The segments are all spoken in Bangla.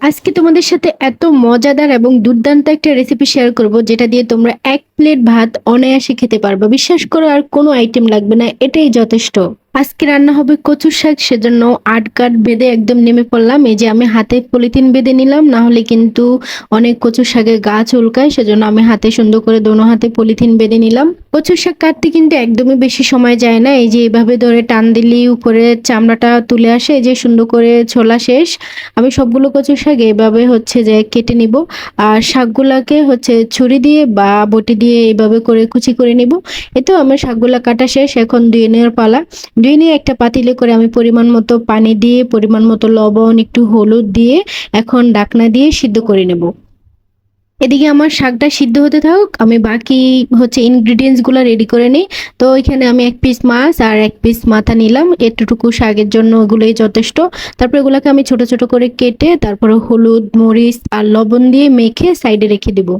আজকে তোমাদের সাথে এত মজাদার এবং দুর্দান্ত একটা রেসিপি শেয়ার করব, যেটা দিয়ে তোমরা এক প্লেট ভাত অনায়াসে খেতে পারবে। বিশ্বাস করো আর কোনো আইটেম লাগবে না, এটাই যথেষ্ট। আজকে রান্না হবে কচুর শাক, সেজন্য আট কাঠ বেঁধে একদম নেমে পড়লাম। এই যে আমি হাতে পলিথিন বেঁধে নিলাম, না হলে কিন্তু অনেক কচুর শাকের গাছ উল্কায় সেজন্য আমি হাতে সুন্দর করে দোনো হাতে পলিথিন বেঁধে নিলাম। কচুর শাক কাটতে কিন্তু একদমই বেশি সময় যায় না। এই যে এভাবে ধরে টান দিলেই উপরে চামড়াটা তুলে আসে, এই যে সুন্দর করে ছোলা শেষ। আমি সবগুলো কচুর শাক এইভাবে হচ্ছে যে কেটে নিব। আর শাকগুলাকে হচ্ছে ছুরি দিয়ে বা বটি দিয়ে এইভাবে করে কুচি করে নিব। এতো আমার শাকগুলা কাটা শেষ, এখন ধুয়ে নেওয়ার পালা। ধুয়ে নিয়ে একটা পাতিলে করে আমি পরিমাণ মতো পানি দিয়ে, পরিমাণ মতো লবণ, একটু হলুদ দিয়ে এখন ডাকনা দিয়ে সিদ্ধ করে নেব। এদিকে আমার শাকটা সিদ্ধ হতে থাকুক, আমি বাকি হচ্ছে ইনগ্রিডিয়েন্টসগুলো রেডি করে নিই। তো এখানে আমি এক পিস মাছ আর এক পিস মাথা নিলাম, এতটুকু শাকের জন্য ওগুলোই যথেষ্ট। তারপর এগুলোকে আমি ছোট ছোট করে কেটে, তারপরে হলুদ, মরিচ আর লবণ দিয়ে মেখে সাইডে রেখে দেবো।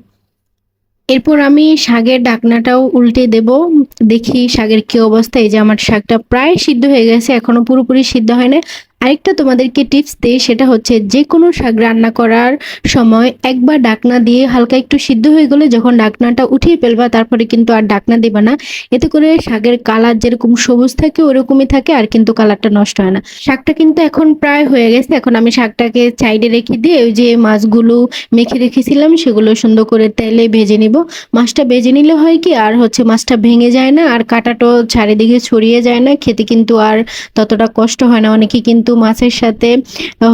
এরপর আমি শাগের ডাকনাটাও উল্টে দেব। দেখি শাগের কি অবস্থা, এই যে আমার শাকটা প্রায় সিদ্ধ হয়ে গেছে, এখনও পুরোপুরি সিদ্ধ হয় না আরেকটা তোমাদেরকে টিপস দিই, সেটা হচ্ছে যে কোনো শাক রান্না করার সময় একবার ডাকনা দিয়ে হালকা একটু সিদ্ধ হয়ে গেলে যখন ডাকনাটা উঠিয়ে ফেলবা, তারপরে কিন্তু আর ডাকনা দেবা না। এতে করে শাকের কালার যেরকম সবুজ থাকে, ওরকমই থাকে আর কিন্তু কালারটা নষ্ট হয় না। শাকটা কিন্তু এখন প্রায় হয়ে গেছে। এখন আমি শাকটাকে সাইডে রেখে দিয়ে ওই যে মাছগুলো মেখে রেখেছিলাম, সেগুলো সুন্দর করে তেলে ভেজে নিব। মাছটা ভেজে নিলে হয় কি, আর হচ্ছে মাছটা ভেঙে যায় না, আর কাটাটাও চারিদিকে ছড়িয়ে যায় না, খেতে কিন্তু আর ততটা কষ্ট হয় না। অনেকে কিন্তু মাছের সাথে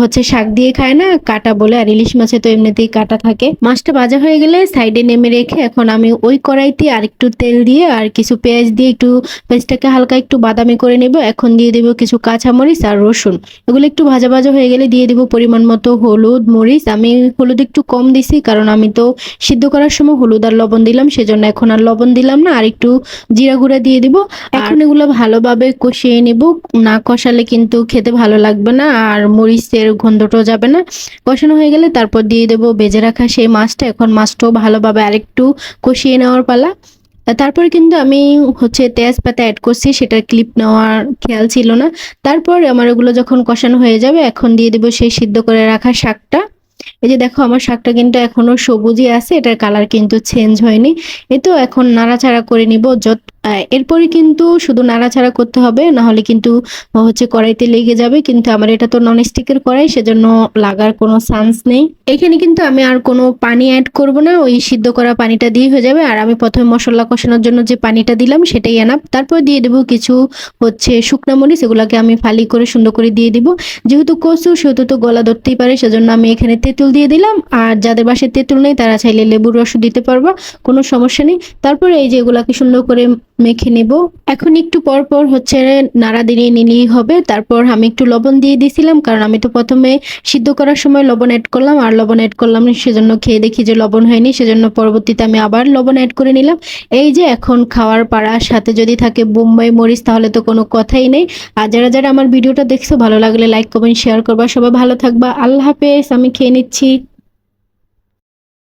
হচ্ছে শাক দিয়ে খায় না কাটা বলে আর ইলিশ মাছে তো এমনিতেই কাটা থাকে। মাছটা ভাজা হয়ে গেলে সাইডে নেমে রেখে এখন আমি ওই কড়াইতে আর একটু তেল দিয়ে আর কিছু পেঁয়াজ দিয়ে একটু পেঁয়াজটাকে হালকা একটু বাদামি করে নেব। এখন দিয়ে দেবো কিছু কাঁচামরিচ আর রসুন। এগুলো একটু ভাজা ভাজা হয়ে গেলে দিয়ে দিব পরিমাণ মতো হলুদ মরিচ। আমি হলুদ একটু কম দিছি কারণ আমি তো সিদ্ধ করার সময় হলুদ আর লবণ দিলাম সেজন্য এখন আর লবণ দিলাম না। আর একটু জিরা গুঁড়া দিয়ে দিব। এখন এগুলো ভালোভাবে কষিয়ে নেব। না কষালে কিন্তু খেতে ভালো লাগবে না আর মরিচের গন্ধটাও যাবে না। কষানো হয়ে গেলে তারপর দিয়ে দেবো বেজে রাখা সেই মাছটা। এখন মাছটাও ভালোভাবে আরেকটু কষিয়ে নেওয়ার পালা। তারপর কিন্তু আমি হচ্ছে তেজপাতা অ্যাড করছি, সেটার ক্লিপ নেওয়ার খেয়াল ছিল না। তারপর আমার ওগুলো যখন কষানো হয়ে যাবে, এখন দিয়ে দেবো সেই সিদ্ধ করে রাখা শাকটা। এই যে দেখো, আমার শাকটা কিন্তু এখনও সবুজই আছে, এটার কালার কিন্তু চেঞ্জ হয়নি। এই তো এখন নাড়াচাড়া করে নিব, যত এরপরে কিন্তু শুধু নাড়াচাড়া করতে হবে না হলে কিন্তু হচ্ছে কড়াইতে লেগে যাবে, কিন্তু আমার এটা তো নন স্টিকের কড়াই, সেজন্য লাগার কোনো চান্স নেই। এখানে কিন্তু আমি আর কোনো পানি অ্যাড করব না, ওই সিদ্ধ করা পানিটা দিয়ে হয়ে যাবে, আর আমি প্রথমে মশলা কষানোর জন্য যে পানিটা দিলাম, সেটাই আনাপ তারপর দিয়ে দেবো কিছু হচ্ছে শুকনা মরিচ, এগুলোকে আমি ফালি করে সুন্দর করে দিয়ে দিব। যেহেতু কচু, সেহেতু তো গলা ধরতেই পারে, সেজন্য আমি এখানে তেঁতুল দিয়ে দিলাম, আর যাদের বাসায় তেঁতুল নেই, তারা চাইলে লেবুর রস দিতে পারবা, কোনো সমস্যা নেই। তারপরে এই যে এগুলাকে সুন্দর করে মেখে নেব। এখন একটু পর পর হচ্ছে নাড়া দিয়ে নিলেই হবে। তারপর আমি একটু লবণ দিয়ে দিয়েছিলাম কারণ আমি তো প্রথমে সিদ্ধ করার সময় লবণ অ্যাড করলাম, আর লবণ অ্যাড করলাম সেজন্য খেয়ে দেখি যে লবণ হয়নি, সেজন্য পরবর্তীতে আমি আবার লবণ অ্যাড করে নিলাম। এই যে এখন খাওয়ার পাড়ার সাথে যদি থাকে বোম্বাই মরিচ, তাহলে তো কোনো কথাই নেই। আর যারা যারা আমার ভিডিওটা দেখছ, ভালো লাগলে লাইক কমেন্ট শেয়ার করবা। সবাই ভালো থাকবা। আল্লাহ হাফেজ, আমি খেয়ে নিচ্ছি।